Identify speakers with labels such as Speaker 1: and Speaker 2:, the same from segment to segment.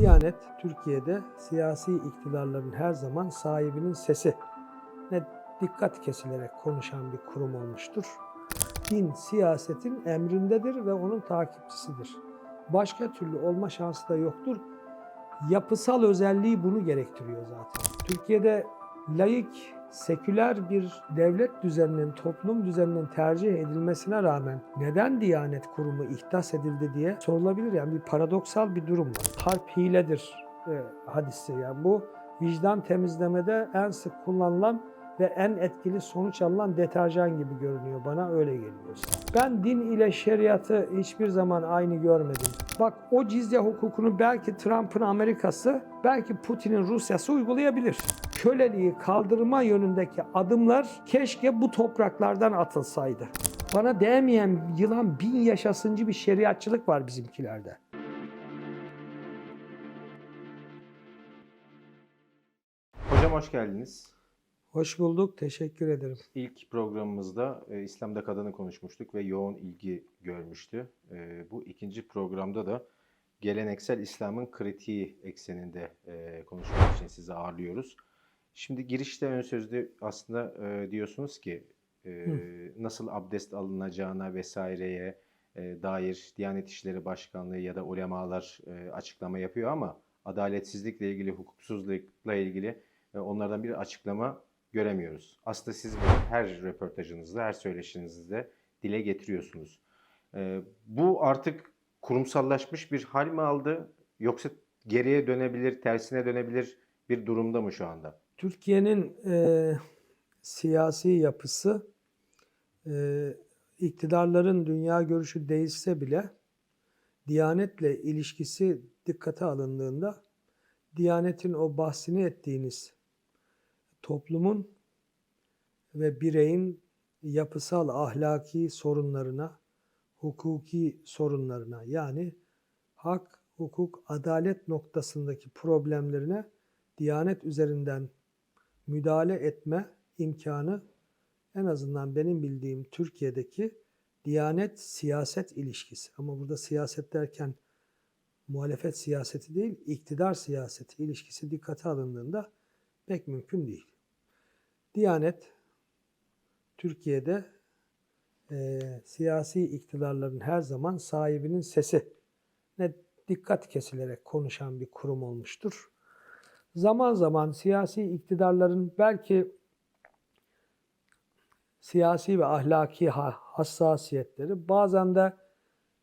Speaker 1: Diyanet Türkiye'de siyasi iktidarların her zaman sahibinin sesi ne dikkat kesilerek konuşan bir kurum olmuştur. Din siyasetin emrindedir ve onun takipçisidir. Başka türlü olma şansı da yoktur. Yapısal özelliği bunu gerektiriyor zaten. Türkiye'de laik, seküler bir devlet düzeninin, toplum düzeninin tercih edilmesine rağmen neden Diyanet Kurumu ihdas edildi diye sorulabilir. Yani bir paradoksal bir durum var. Harp hiledir e, hadisi. Yani bu vicdan temizlemede en sık kullanılan ve en etkili sonuç alınan deterjan gibi görünüyor bana öyle geliyor. Ben din ile şeriatı hiçbir zaman aynı görmedim. Bak o cizye hukukunu belki Trump'ın Amerika'sı, belki Putin'in Rusya'sı uygulayabilir. Köleliği kaldırma yönündeki adımlar keşke bu topraklardan atılsaydı. Bana değmeyen yılan bin yaşasıncı bir şeriatçılık var bizimkilerde.
Speaker 2: Hocam hoş geldiniz.
Speaker 1: Hoş bulduk, teşekkür ederim.
Speaker 2: İlk programımızda e, İslam'da kadını konuşmuştuk ve yoğun ilgi görmüştü. E, bu ikinci programda da geleneksel İslam'ın kritiği ekseninde e, konuşmak için sizi ağırlıyoruz. Şimdi girişte ön sözde aslında e, diyorsunuz ki e, nasıl abdest alınacağına vesaireye e, dair Diyanet İşleri Başkanlığı ya da ulemalar e, açıklama yapıyor ama adaletsizlikle ilgili, hukuksuzlukla ilgili e, onlardan bir açıklama göremiyoruz. Aslında siz her röportajınızda, her söyleşinizde dile getiriyorsunuz. Ee, bu artık kurumsallaşmış bir hal mi aldı yoksa geriye dönebilir, tersine dönebilir bir durumda mı şu anda?
Speaker 1: Türkiye'nin e, siyasi yapısı e, iktidarların dünya görüşü değişse bile Diyanetle ilişkisi dikkate alındığında Diyanetin o bahsini ettiğiniz toplumun ve bireyin yapısal ahlaki sorunlarına, hukuki sorunlarına yani hak, hukuk, adalet noktasındaki problemlerine Diyanet üzerinden müdahale etme imkanı en azından benim bildiğim Türkiye'deki Diyanet siyaset ilişkisi. Ama burada siyaset derken muhalefet siyaseti değil, iktidar siyaseti ilişkisi dikkate alındığında pek mümkün değil. Diyanet Türkiye'de e, siyasi iktidarların her zaman sahibinin sesi ne dikkat kesilerek konuşan bir kurum olmuştur. Zaman zaman siyasi iktidarların belki siyasi ve ahlaki ha- hassasiyetleri bazen de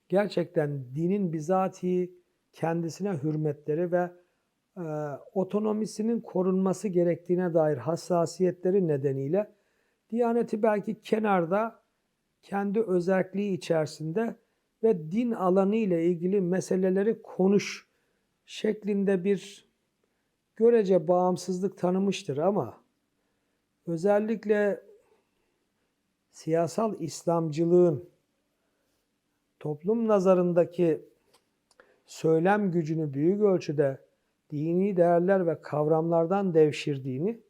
Speaker 1: gerçekten dinin bizatihi kendisine hürmetleri ve e, otonomisinin korunması gerektiğine dair hassasiyetleri nedeniyle Diyaneti belki kenarda kendi özelliği içerisinde ve din alanı ile ilgili meseleleri konuş şeklinde bir görece bağımsızlık tanımıştır ama özellikle siyasal İslamcılığın toplum nazarındaki söylem gücünü büyük ölçüde dini değerler ve kavramlardan devşirdiğini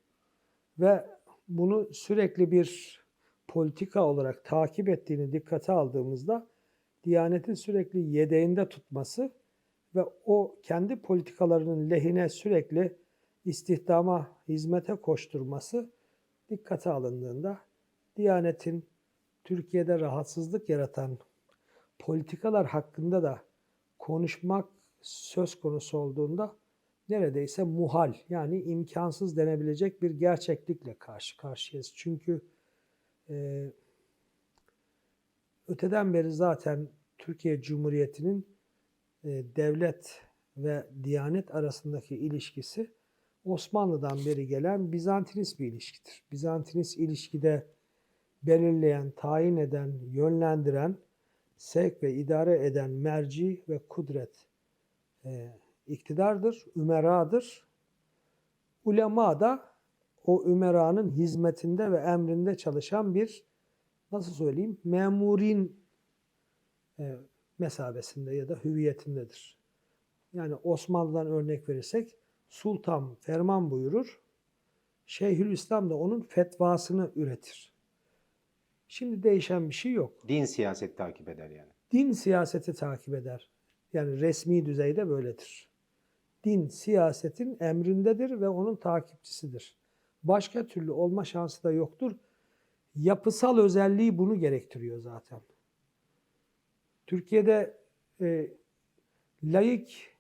Speaker 1: ve bunu sürekli bir politika olarak takip ettiğini dikkate aldığımızda Diyanet'in sürekli yedeğinde tutması ve o kendi politikalarının lehine sürekli istihdama, hizmete koşturması dikkate alındığında Diyanet'in Türkiye'de rahatsızlık yaratan politikalar hakkında da konuşmak söz konusu olduğunda neredeyse muhal yani imkansız denebilecek bir gerçeklikle karşı karşıyayız. Çünkü e, öteden beri zaten Türkiye Cumhuriyeti'nin e, devlet ve diyanet arasındaki ilişkisi Osmanlı'dan beri gelen Bizantinist bir ilişkidir. Bizantinist ilişkide belirleyen, tayin eden, yönlendiren, sevk ve idare eden merci ve kudret e, iktidardır, ümeradır. Ulema da o ümeranın hizmetinde ve emrinde çalışan bir, nasıl söyleyeyim, memurin e, mesabesinde ya da hüviyetindedir. Yani Osmanlı'dan örnek verirsek, sultan ferman buyurur, Şeyhülislam da onun fetvasını üretir. Şimdi değişen bir şey yok.
Speaker 2: Din siyaset takip eder yani.
Speaker 1: Din siyaseti takip eder. Yani resmi düzeyde böyledir. Din siyasetin emrindedir ve onun takipçisidir. Başka türlü olma şansı da yoktur. Yapısal özelliği bunu gerektiriyor zaten. Türkiye'de e, laik,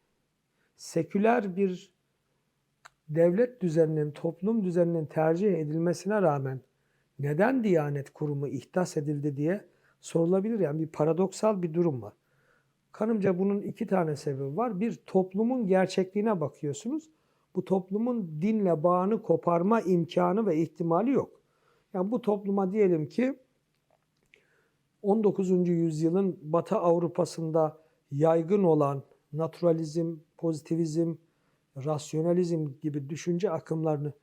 Speaker 1: seküler bir devlet düzeninin, toplum düzeninin tercih edilmesine rağmen neden Diyanet Kurumu ihdas edildi diye sorulabilir. Yani bir paradoksal bir durum var. Kanımca bunun iki tane sebebi var. Bir, toplumun gerçekliğine bakıyorsunuz. Bu toplumun dinle bağını koparma imkanı ve ihtimali yok. Yani bu topluma diyelim ki 19. yüzyılın Batı Avrupa'sında yaygın olan naturalizm, pozitivizm, rasyonalizm gibi düşünce akımlarını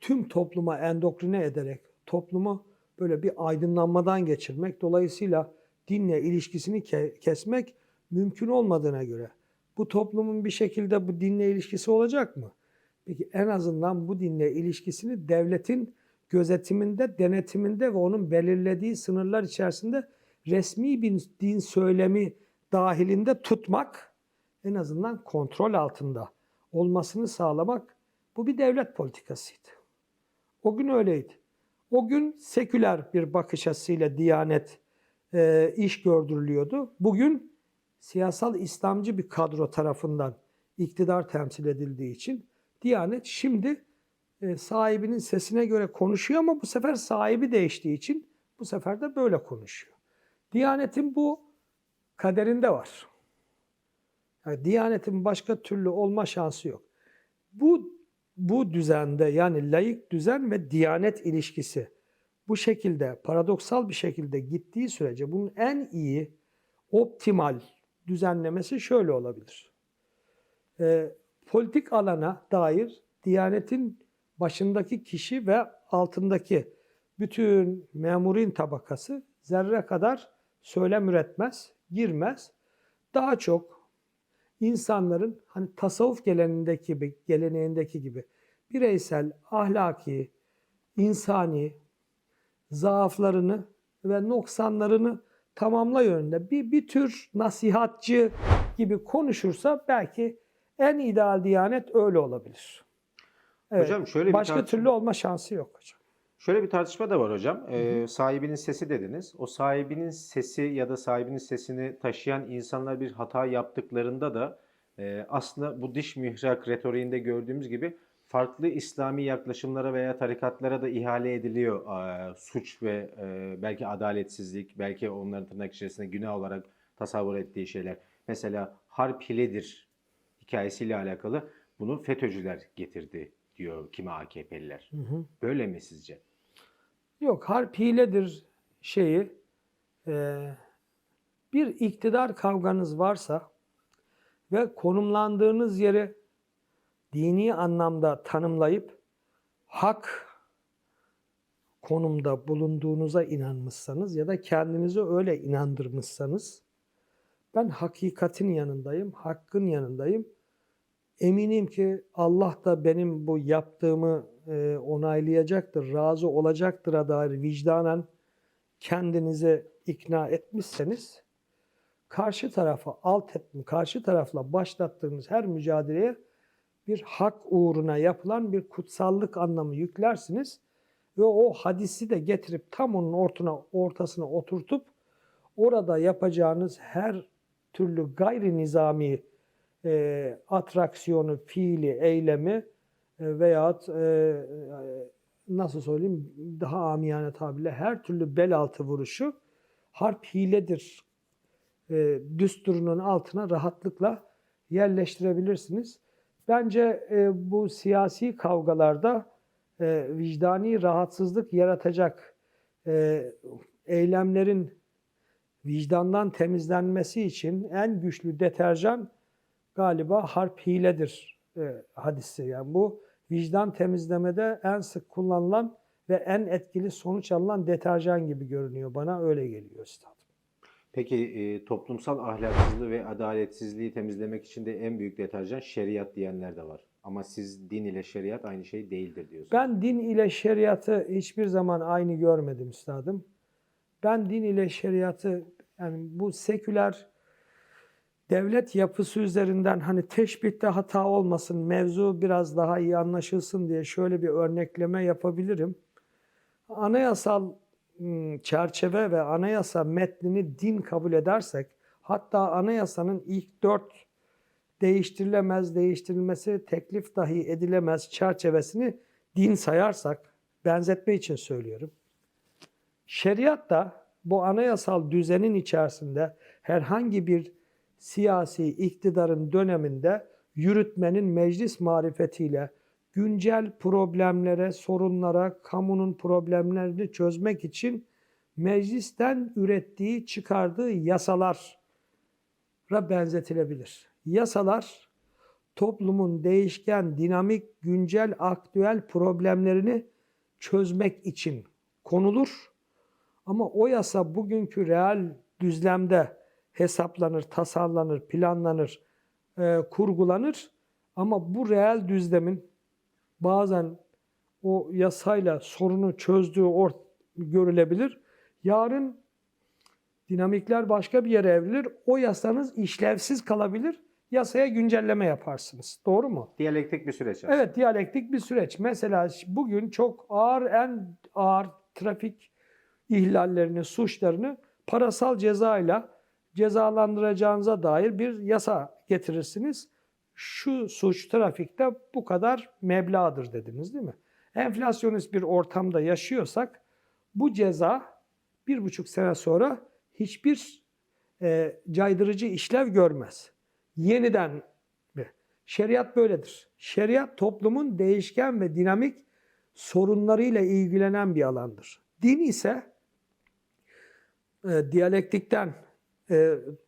Speaker 1: tüm topluma endoktrine ederek toplumu böyle bir aydınlanmadan geçirmek, dolayısıyla dinle ilişkisini ke- kesmek mümkün olmadığına göre bu toplumun bir şekilde bu dinle ilişkisi olacak mı? Peki en azından bu dinle ilişkisini devletin gözetiminde, denetiminde ve onun belirlediği sınırlar içerisinde resmi bir din söylemi dahilinde tutmak, en azından kontrol altında olmasını sağlamak bu bir devlet politikasıydı. O gün öyleydi. O gün seküler bir bakış açısıyla Diyanet e, iş gördürülüyordu. Bugün siyasal İslamcı bir kadro tarafından iktidar temsil edildiği için Diyanet şimdi e, sahibinin sesine göre konuşuyor ama bu sefer sahibi değiştiği için bu sefer de böyle konuşuyor. Diyanetin bu kaderinde var. Yani Diyanetin başka türlü olma şansı yok. Bu bu düzende yani laik düzen ve diyanet ilişkisi bu şekilde paradoksal bir şekilde gittiği sürece bunun en iyi optimal düzenlemesi şöyle olabilir. Ee, politik alana dair Diyanetin başındaki kişi ve altındaki bütün memurin tabakası zerre kadar söylem üretmez, girmez. Daha çok insanların hani tasavvuf geleneğindeki gibi, geleneğindeki gibi bireysel, ahlaki, insani zaaflarını ve noksanlarını tamamla yönünde bir, bir tür nasihatçı gibi konuşursa belki en ideal diyanet öyle olabilir. Evet,
Speaker 2: Hocam şöyle bir
Speaker 1: Başka
Speaker 2: tartışma-
Speaker 1: türlü olma şansı yok hocam.
Speaker 2: Şöyle bir tartışma da var hocam. Ee, sahibinin sesi dediniz. O sahibinin sesi ya da sahibinin sesini taşıyan insanlar bir hata yaptıklarında da e, aslında bu diş mihrak retoriğinde gördüğümüz gibi farklı İslami yaklaşımlara veya tarikatlara da ihale ediliyor e, suç ve e, belki adaletsizlik, belki onların tırnak içerisinde günah olarak tasavvur ettiği şeyler. Mesela harp hiledir hikayesiyle alakalı bunu FETÖ'cüler getirdi diyor kimi AKP'liler. Böyle mi sizce?
Speaker 1: Yok harp hiledir şeyi e, bir iktidar kavganız varsa ve konumlandığınız yeri dini anlamda tanımlayıp hak konumda bulunduğunuza inanmışsanız ya da kendinizi öyle inandırmışsanız ben hakikatin yanındayım, hakkın yanındayım. Eminim ki Allah da benim bu yaptığımı e, onaylayacaktır, razı olacaktır dair vicdanen kendinize ikna etmişseniz karşı tarafa alt etme, karşı tarafla başlattığınız her mücadeleye bir hak uğruna yapılan bir kutsallık anlamı yüklersiniz ve o hadisi de getirip tam onun ortuna, ortasına oturtup orada yapacağınız her türlü gayri nizami e, atraksiyonu, fiili, eylemi e, veyahut e, e, nasıl söyleyeyim daha amiyane tabirle her türlü bel altı vuruşu harp hiledir e, düsturunun altına rahatlıkla yerleştirebilirsiniz. Bence e, bu siyasi kavgalarda e, vicdani rahatsızlık yaratacak e, eylemlerin vicdandan temizlenmesi için en güçlü deterjan galiba harp hiledir e, hadisi. Yani bu vicdan temizlemede en sık kullanılan ve en etkili sonuç alınan deterjan gibi görünüyor. Bana öyle geliyor üstadım.
Speaker 2: Peki e, toplumsal ahlaksızlığı ve adaletsizliği temizlemek için de en büyük deterjan şeriat diyenler de var. Ama siz din ile şeriat aynı şey değildir diyorsunuz.
Speaker 1: Ben din ile şeriatı hiçbir zaman aynı görmedim üstadım. Ben din ile şeriatı yani bu seküler devlet yapısı üzerinden hani teşbihte hata olmasın, mevzu biraz daha iyi anlaşılsın diye şöyle bir örnekleme yapabilirim. Anayasal çerçeve ve anayasa metnini din kabul edersek, hatta anayasanın ilk dört değiştirilemez, değiştirilmesi teklif dahi edilemez çerçevesini din sayarsak, benzetme için söylüyorum. Şeriat da bu anayasal düzenin içerisinde herhangi bir siyasi iktidarın döneminde yürütmenin meclis marifetiyle güncel problemlere, sorunlara, kamunun problemlerini çözmek için meclisten ürettiği, çıkardığı yasalara benzetilebilir. Yasalar toplumun değişken, dinamik, güncel, aktüel problemlerini çözmek için konulur. Ama o yasa bugünkü real düzlemde hesaplanır, tasarlanır, planlanır, e, kurgulanır. Ama bu reel düzlemin bazen o yasayla sorunu çözdüğü or görülebilir. Yarın dinamikler başka bir yere evrilir. O yasanız işlevsiz kalabilir. Yasaya güncelleme yaparsınız. Doğru mu?
Speaker 2: Diyalektik bir süreç aslında.
Speaker 1: Evet, diyalektik bir süreç. Mesela bugün çok ağır, en ağır trafik ihlallerini, suçlarını parasal cezayla cezalandıracağınıza dair bir yasa getirirsiniz. Şu suç trafikte bu kadar meblağdır dediniz değil mi? Enflasyonist bir ortamda yaşıyorsak bu ceza bir buçuk sene sonra hiçbir e, caydırıcı işlev görmez. Yeniden mi? Şeriat böyledir. Şeriat toplumun değişken ve dinamik sorunlarıyla ilgilenen bir alandır. Din ise e, diyalektikten,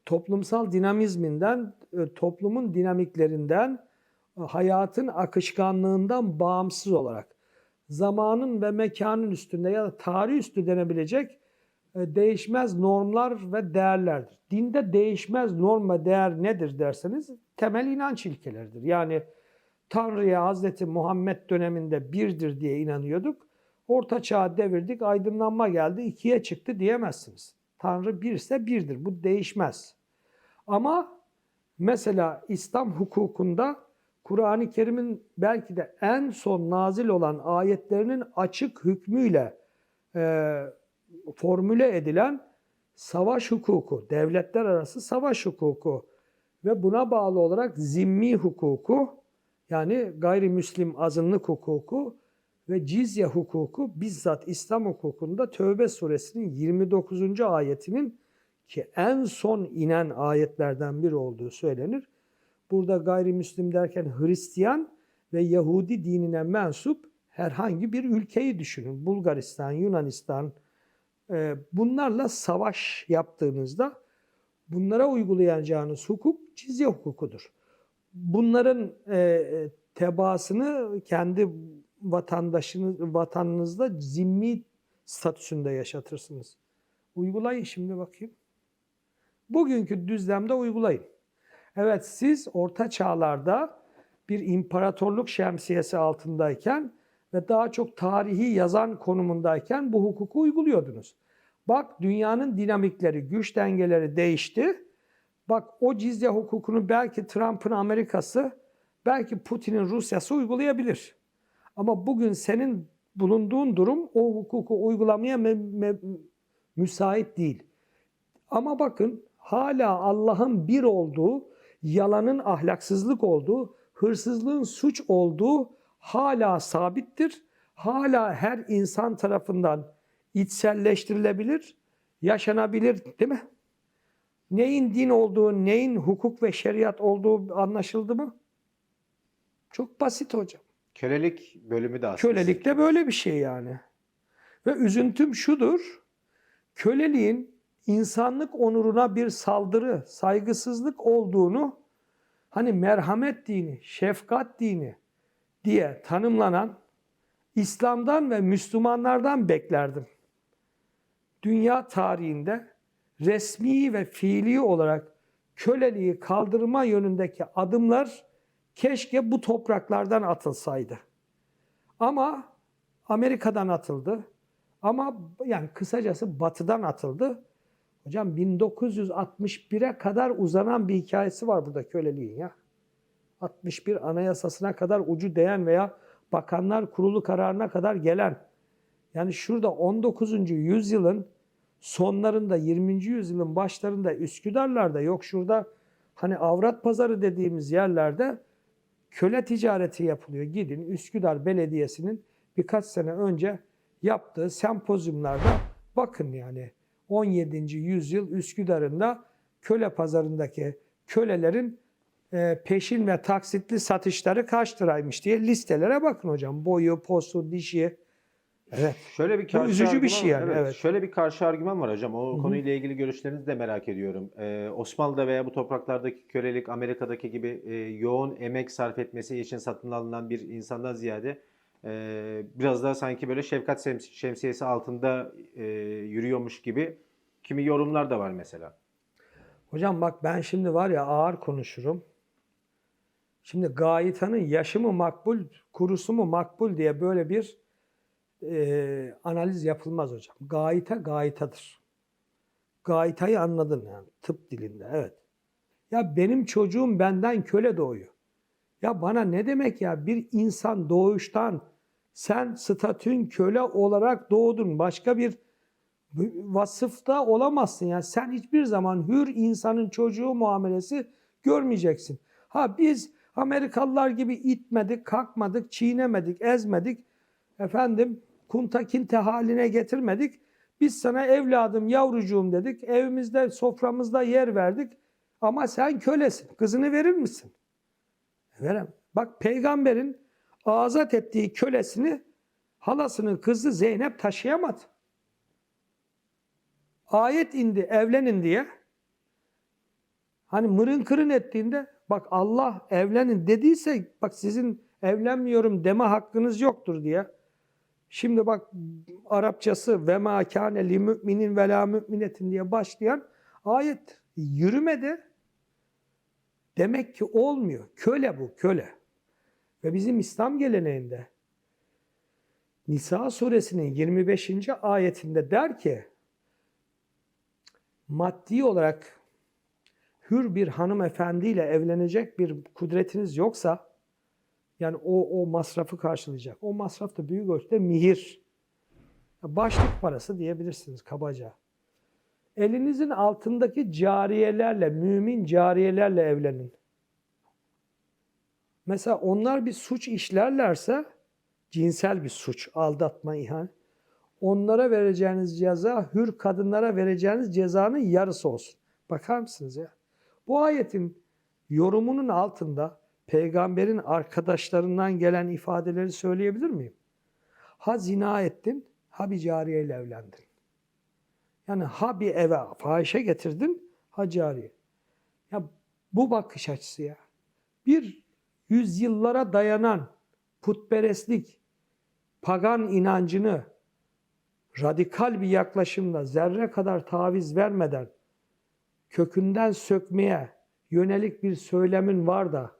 Speaker 1: toplumsal dinamizminden, e, toplumun dinamiklerinden, e, hayatın akışkanlığından bağımsız olarak zamanın ve mekanın üstünde ya da tarih üstü denebilecek e, değişmez normlar ve değerlerdir. Dinde değişmez norm ve değer nedir derseniz temel inanç ilkeleridir. Yani Tanrı'ya Hazreti Muhammed döneminde birdir diye inanıyorduk. Orta çağı devirdik, aydınlanma geldi, ikiye çıktı diyemezsiniz. Tanrı birse birdir, bu değişmez. Ama mesela İslam hukukunda Kur'an-ı Kerim'in belki de en son nazil olan ayetlerinin açık hükmüyle e, formüle edilen savaş hukuku, devletler arası savaş hukuku ve buna bağlı olarak zimmi hukuku yani gayrimüslim azınlık hukuku ve cizye hukuku bizzat İslam hukukunda Tövbe suresinin 29. ayetinin ki en son inen ayetlerden biri olduğu söylenir. Burada gayrimüslim derken Hristiyan ve Yahudi dinine mensup herhangi bir ülkeyi düşünün. Bulgaristan, Yunanistan, e, bunlarla savaş yaptığınızda bunlara uygulayacağınız hukuk cizye hukukudur. Bunların e, tebaasını kendi vatandaşınız, vatanınızda zimmi statüsünde yaşatırsınız. Uygulayın şimdi bakayım. Bugünkü düzlemde uygulayın. Evet siz orta çağlarda bir imparatorluk şemsiyesi altındayken ve daha çok tarihi yazan konumundayken bu hukuku uyguluyordunuz. Bak dünyanın dinamikleri, güç dengeleri değişti. Bak o cizye hukukunu belki Trump'ın Amerika'sı, belki Putin'in Rusya'sı uygulayabilir. Ama bugün senin bulunduğun durum o hukuku uygulamaya müsait değil. Ama bakın hala Allah'ın bir olduğu, yalanın ahlaksızlık olduğu, hırsızlığın suç olduğu hala sabittir. Hala her insan tarafından içselleştirilebilir, yaşanabilir değil mi? Neyin din olduğu, neyin hukuk ve şeriat olduğu anlaşıldı mı? Çok basit hocam.
Speaker 2: Kölelik bölümü de aslında.
Speaker 1: Kölelik de böyle bir şey yani. Ve üzüntüm şudur. Köleliğin insanlık onuruna bir saldırı, saygısızlık olduğunu hani merhamet dini, şefkat dini diye tanımlanan İslam'dan ve Müslümanlardan beklerdim. Dünya tarihinde resmi ve fiili olarak köleliği kaldırma yönündeki adımlar keşke bu topraklardan atılsaydı. Ama Amerika'dan atıldı. Ama yani kısacası batıdan atıldı. Hocam 1961'e kadar uzanan bir hikayesi var burada köleliğin ya. 61 anayasasına kadar ucu değen veya bakanlar kurulu kararına kadar gelen. Yani şurada 19. yüzyılın sonlarında 20. yüzyılın başlarında Üsküdarlar'da yok şurada hani avrat pazarı dediğimiz yerlerde köle ticareti yapılıyor. Gidin Üsküdar Belediyesi'nin birkaç sene önce yaptığı sempozyumlarda bakın yani 17. yüzyıl Üsküdar'ında köle pazarındaki kölelerin e, peşin ve taksitli satışları kaç liraymış diye listelere bakın hocam. Boyu, postu, dişi. Evet.
Speaker 2: Şöyle bir karşı
Speaker 1: üzücü bir
Speaker 2: argüman-
Speaker 1: şey yani, evet.
Speaker 2: Şöyle bir karşı argüman var hocam. O
Speaker 1: Hı hı.
Speaker 2: konuyla ilgili görüşlerinizi de merak ediyorum. Ee, Osmanlı'da veya bu topraklardaki kölelik Amerika'daki gibi e, yoğun emek sarf etmesi için satın alınan bir insandan ziyade e, biraz daha sanki böyle şefkat şems- şemsiyesi altında e, yürüyormuş gibi kimi yorumlar da var mesela.
Speaker 1: Hocam bak ben şimdi var ya ağır konuşurum. Şimdi gayitanın yaşı mı makbul, kurusu mu makbul diye böyle bir e, analiz yapılmaz hocam. Gayita gayitadır. Gayitayı anladın yani tıp dilinde evet. Ya benim çocuğum benden köle doğuyor. Ya bana ne demek ya bir insan doğuştan sen statün köle olarak doğdun. Başka bir vasıfta olamazsın. Yani sen hiçbir zaman hür insanın çocuğu muamelesi görmeyeceksin. Ha biz Amerikalılar gibi itmedik, kalkmadık, çiğnemedik, ezmedik. Efendim kuntakinte haline getirmedik. Biz sana evladım, yavrucuğum dedik. Evimizde, soframızda yer verdik. Ama sen kölesin. Kızını verir misin? Verem. Bak peygamberin azat ettiği kölesini halasının kızı Zeynep taşıyamadı. Ayet indi evlenin diye. Hani mırın kırın ettiğinde bak Allah evlenin dediyse bak sizin evlenmiyorum deme hakkınız yoktur diye. Şimdi bak Arapçası ve ma kâne li müminin ve la müminetin diye başlayan ayet yürümedi. Demek ki olmuyor. Köle bu, köle. Ve bizim İslam geleneğinde Nisa suresinin 25. ayetinde der ki maddi olarak hür bir hanımefendiyle evlenecek bir kudretiniz yoksa yani o, o masrafı karşılayacak. O masraf da büyük ölçüde mihir. Başlık parası diyebilirsiniz kabaca. Elinizin altındaki cariyelerle, mümin cariyelerle evlenin. Mesela onlar bir suç işlerlerse, cinsel bir suç, aldatma, ihanet. Onlara vereceğiniz ceza, hür kadınlara vereceğiniz cezanın yarısı olsun. Bakar mısınız ya? Bu ayetin yorumunun altında peygamberin arkadaşlarından gelen ifadeleri söyleyebilir miyim? Ha zina ettin, ha bir cariyeyle evlendin. Yani ha bir eve fahişe getirdin, ha cariye. Ya bu bakış açısı ya. Bir yüzyıllara dayanan putperestlik, pagan inancını radikal bir yaklaşımla zerre kadar taviz vermeden kökünden sökmeye yönelik bir söylemin var da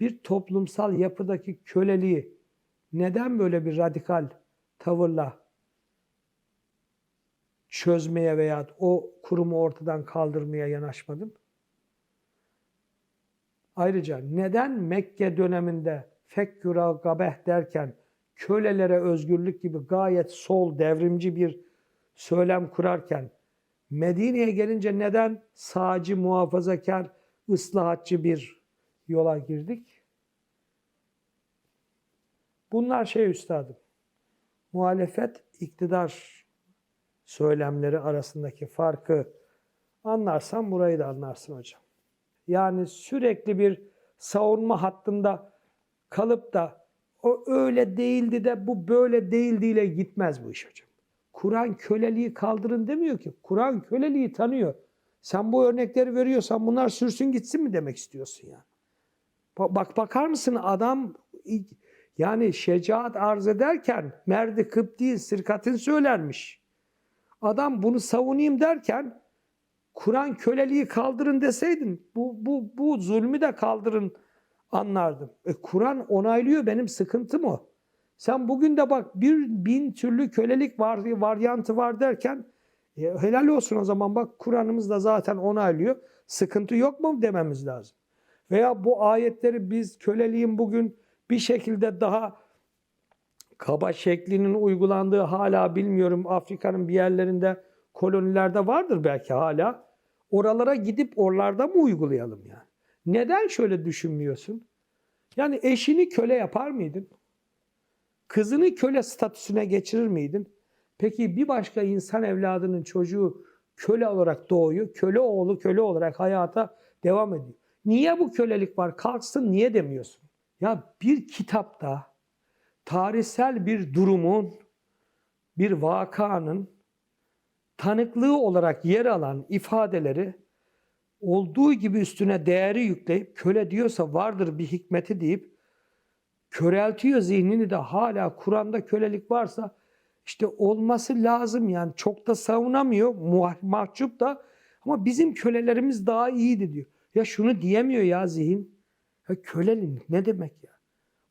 Speaker 1: bir toplumsal yapıdaki köleliği neden böyle bir radikal tavırla çözmeye veya o kurumu ortadan kaldırmaya yanaşmadın? Ayrıca neden Mekke döneminde fekküra gabeh derken kölelere özgürlük gibi gayet sol, devrimci bir söylem kurarken Medine'ye gelince neden sağcı, muhafazakar, ıslahatçı bir yola girdik? Bunlar şey üstadım, muhalefet, iktidar söylemleri arasındaki farkı anlarsan burayı da anlarsın hocam. Yani sürekli bir savunma hattında kalıp da o öyle değildi de bu böyle değildiyle gitmez bu iş hocam. Kur'an köleliği kaldırın demiyor ki. Kur'an köleliği tanıyor. Sen bu örnekleri veriyorsan bunlar sürsün gitsin mi demek istiyorsun yani? Bak bakar mısın adam yani şecaat arz ederken merdi kıpti sirkatin söylermiş. Adam bunu savunayım derken Kur'an köleliği kaldırın deseydin bu, bu, bu zulmü de kaldırın anlardım. E, Kur'an onaylıyor benim sıkıntım o. Sen bugün de bak bir bin türlü kölelik var, varyantı var derken E, helal olsun o zaman bak Kur'an'ımız da zaten onaylıyor. Sıkıntı yok mu dememiz lazım. Veya bu ayetleri biz köleliğin bugün bir şekilde daha kaba şeklinin uygulandığı hala bilmiyorum Afrika'nın bir yerlerinde kolonilerde vardır belki hala. Oralara gidip oralarda mı uygulayalım yani? Neden şöyle düşünmüyorsun? Yani eşini köle yapar mıydın? Kızını köle statüsüne geçirir miydin? Peki bir başka insan evladının çocuğu köle olarak doğuyor. Köle oğlu köle olarak hayata devam ediyor. Niye bu kölelik var? Kalksın niye demiyorsun? Ya bir kitapta tarihsel bir durumun, bir vakanın tanıklığı olarak yer alan ifadeleri olduğu gibi üstüne değeri yükleyip köle diyorsa vardır bir hikmeti deyip köreltiyor zihnini de hala Kur'an'da kölelik varsa işte olması lazım yani çok da savunamıyor mahcup da ama bizim kölelerimiz daha iyiydi diyor. Ya şunu diyemiyor ya zihin. Ya kölelik ne demek ya?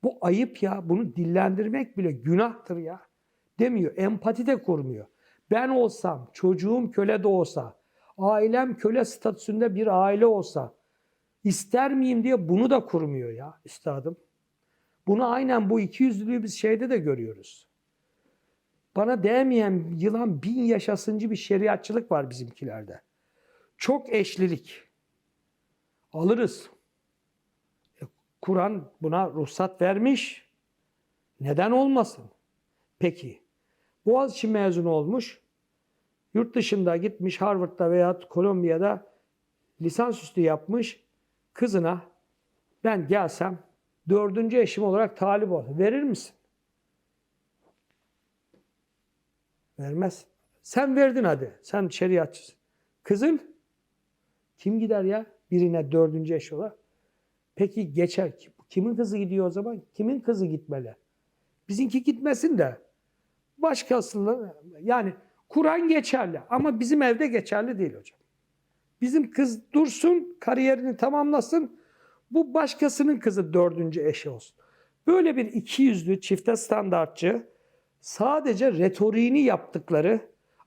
Speaker 1: Bu ayıp ya. Bunu dillendirmek bile günahtır ya. Demiyor. Empati de kurmuyor. Ben olsam, çocuğum köle de olsa, ailem köle statüsünde bir aile olsa ister miyim diye bunu da kurmuyor ya üstadım. Bunu aynen bu ikiyüzlülüğü biz şeyde de görüyoruz. Bana değmeyen yılan bin yaşasıncı bir şeriatçılık var bizimkilerde. Çok eşlilik. Alırız. E, Kur'an buna ruhsat vermiş. Neden olmasın? Peki. Boğaziçi mezunu olmuş. Yurt dışında gitmiş Harvard'da veya Kolombiya'da lisansüstü yapmış. Kızına ben gelsem dördüncü eşim olarak talip ol. Verir misin? Vermez. Sen verdin hadi. Sen şeriatçısın. Kızın kim gider ya birine dördüncü eş olarak? Peki geçer. Kimin kızı gidiyor o zaman? Kimin kızı gitmeli? Bizimki gitmesin de başkasının yani Kur'an geçerli ama bizim evde geçerli değil hocam. Bizim kız dursun, kariyerini tamamlasın. Bu başkasının kızı dördüncü eşi olsun. Böyle bir iki yüzlü çifte standartçı sadece retoriğini yaptıkları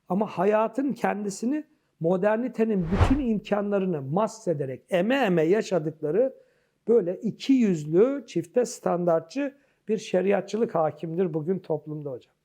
Speaker 1: ama hayatın kendisini modernitenin bütün imkanlarını mahsederek eme eme yaşadıkları böyle iki yüzlü çifte standartçı bir şeriatçılık hakimdir bugün toplumda hocam.